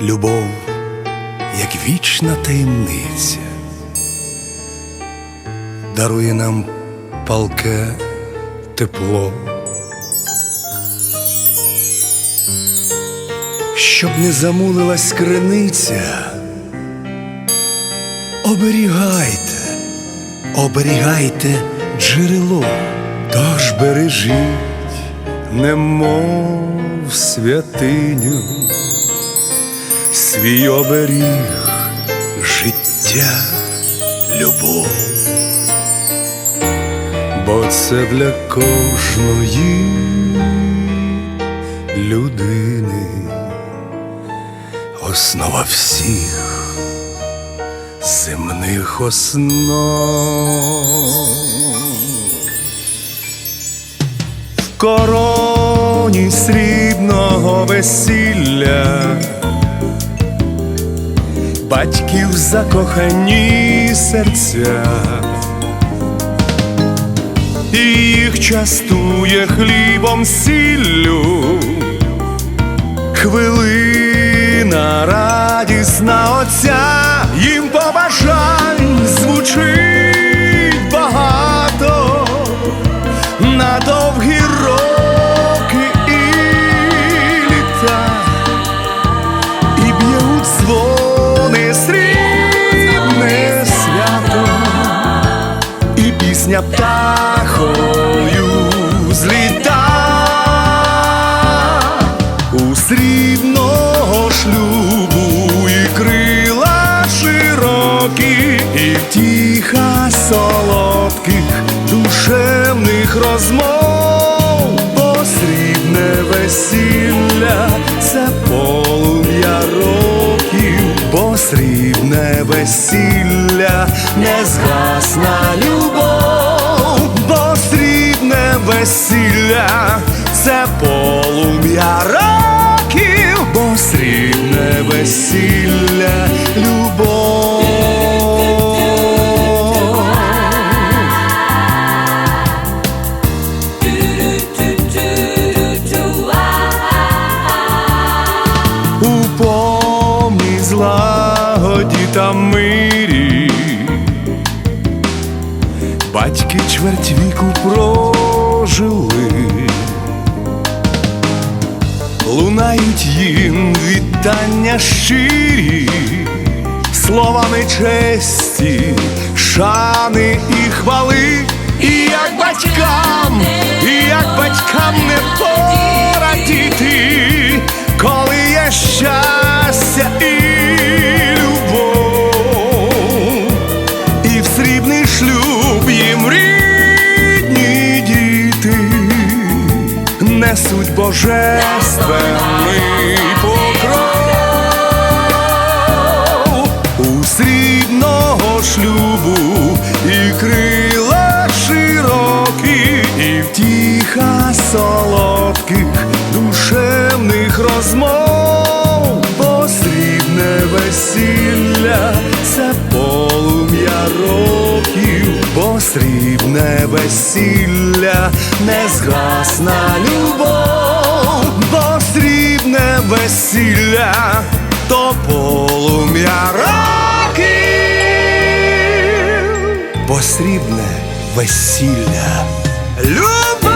любов, як вічна таємниця, дарує нам палке тепло, щоб не замулилась криниця, оберігайте, оберігайте джерело, тож бережіть, немов святиню, свій оберіг, життя, любов, бо це для кожної людини основа всіх земних основ. Короні срібного весілля, батьків закохані серця, і їх частує хлібом сіллю, хвилина радісна отця, пісня птахою зліта. У срібного шлюбу і крила широкі, і втіха солодких душевних розмов, бо срібне весілля це полум'я років, бо срібне весілля не згасна любов, весілля це полум'я років, бо срібне весілля любов. у повній злагоді та. Батьки чверть віку прожили, їм вітання щирі, словами честі, шани і хвали, і як батькам, і як батькам не порадіти, коли є щастя і любов, і в срібний шлюб їм рідні діти несуть божественний шлюбу і крила широкі, і втіха солодких душевних розмов, бо срібне весілля це полум'я років, бо срібне весілля не згасна любов, бо срібне весілля любов.